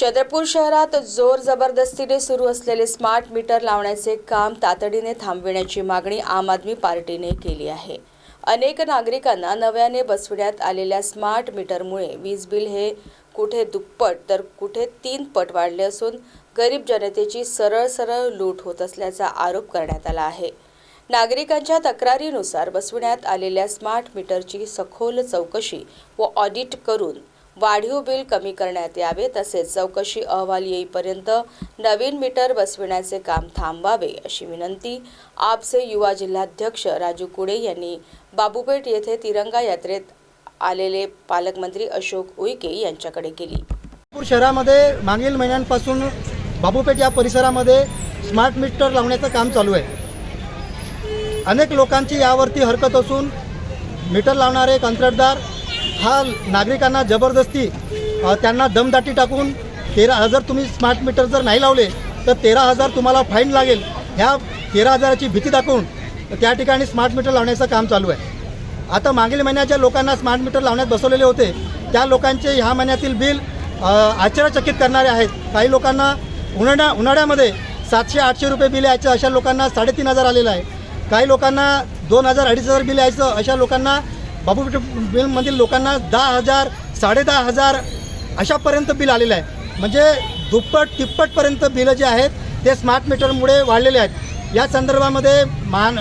चंद्रपूर शहरात जोर जबरदस्तीने सुरू असलेले स्मार्ट मीटर लावण्याचे काम तातडीने थांबविण्याची मागणी आम आदमी पार्टीने केली आहे. अनेक नागरिकांना नव्याने बसविण्यात आलेल्या स्मार्ट मीटरमुळे वीज बिल हे कुठे दुप्पट तर कुठे तीन पट वाढले असून गरीब जनतेची सरळ सरळ लूट होत असल्याचा आरोप करण्यात आला आहे. नागरिकांच्या तक्रारीनुसार बसविण्यात आलेल्या स्मार्ट मीटरची सखोल चौकशी व ऑडिट करून वाढीव बिल कमी करण्यात यावे तसेच चौकशी अहवाल येईपर्यंत नवीन मीटर बसविण्याचे काम थांबवावे अशी विनंती आपचे युवा जिल्हाध्यक्ष राजू कुडे यांनी बाबूपेठ येथे तिरंगा यात्रेत आलेले पालकमंत्री अशोक उईके यांच्याकडे केली. नागपूर शहरामध्ये मागील महिन्यांपासून बाबूपेठ या परिसरामध्ये स्मार्ट मीटर लावण्याचं काम चालू आहे. अनेक लोकांची यावरती हरकत असून मीटर लावणारे कंत्राटदार हा नागरिकांना जबरदस्ती त्यांना दमदाटी टाकून तेरा हजार तुम्ही स्मार्ट मीटर जर नाही लावले तर तेरा हजार तुम्हाला फाईन लागेल. ह्या तेरा हजाराची भीती दाखवून त्या ठिकाणी स्मार्ट मीटर लावण्याचं काम चालू आहे. आता मागील महिन्याच्या लोकांना स्मार्ट मीटर लावण्यात बसवलेले होते त्या लोकांचे ह्या महिन्यातील बिल आश्चर्यचकित करणारे आहेत. काही लोकांना उन्हाळ्या उन्हाळ्यामध्ये सातशे आठशे रुपये बिल यायचं अशा लोकांना साडेतीन हजार आलेलं आहे. काही लोकांना दोन हजार अडीच हजार बिल यायचं अशा लोकांना बाबू बिलमधील म्हणजे लोकांना दहा हजार साडेदहा हजार अशापर्यंत बिल आलेलं आहे. म्हणजे दुप्पट तिप्पटपर्यंत बिलं जे आहेत ते स्मार्ट मीटरमुळे वाढलेले आहेत. या संदर्भामध्ये महान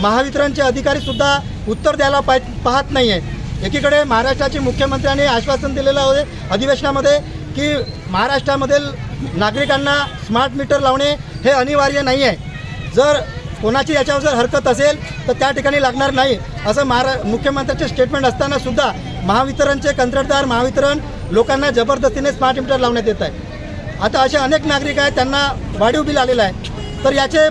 महावितरणचे अधिकारीसुद्धा उत्तर द्यायला पाह पाहत नाही आहे एकीकडे महाराष्ट्राचे मुख्यमंत्र्यांनी आश्वासन दिलेलं आहे अधिवेशनामध्ये की महाराष्ट्रामधील नागरिकांना स्मार्ट मीटर लावणे हे अनिवार्य नाही आहे जर कोणाची याच्यावर जर हरकत असेल तर त्या ठिकाणी लागणार नाही. असं महारा मुख्यमंत्र्यांचे स्टेटमेंट असताना सुद्धा महावितरणचे कंत्राटदार महावितरण लोकांना जबरदस्तीने स्मार्ट मीटर लावण्यात येत आहे. आता असे अनेक नागरिक आहेत त्यांना वाढीव बिल आलेलं आहे. तर याचे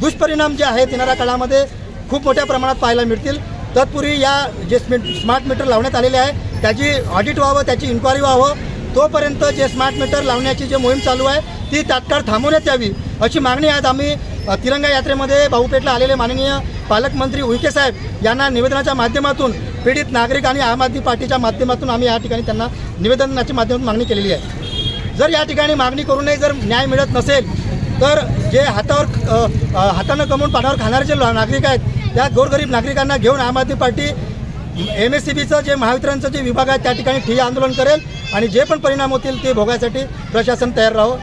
दुष्परिणाम जे आहेत येणाऱ्या काळामध्ये खूप मोठ्या प्रमाणात पाहायला मिळतील. तत्पूर्वी या जे स्मार्ट मीटर लावण्यात आलेले आहे त्याची ऑडिट व्हावं त्याची इन्क्वायरी व्हावं तोपर्यंत जे स्मार्ट मीटर लावण्याची जे मोहीम चालू आहे ती तात्काळ थांबवण्यात यावी अशी मागणी आज आम्ही तिरंगा यात्रेमध्ये भाऊपेठला आलेले माननीय पालकमंत्री उईके साहेब यांना निवेदनाच्या माध्यमातून पीडित नागरिक आणि आम आदमी पार्टीच्या माध्यमातून आम्ही या ठिकाणी त्यांना निवेदनाच्या माध्यमातून मागणी केलेली आहे. जर या ठिकाणी मागणी करूनही जर न्याय मिळत नसेल तर जे हातावर हातानं कमवून पाण्यावर खाणारे जे नागरिक आहेत त्या गोरगरीब नागरिकांना घेऊन Aam Aadmi party M S C बीचं जे महावितरणचं जे विभाग आहे त्या ठिकाणी ठिय्या आंदोलन करेल आणि जे पण परिणाम होतील ते भोगायसाठी प्रशासन तयार राहो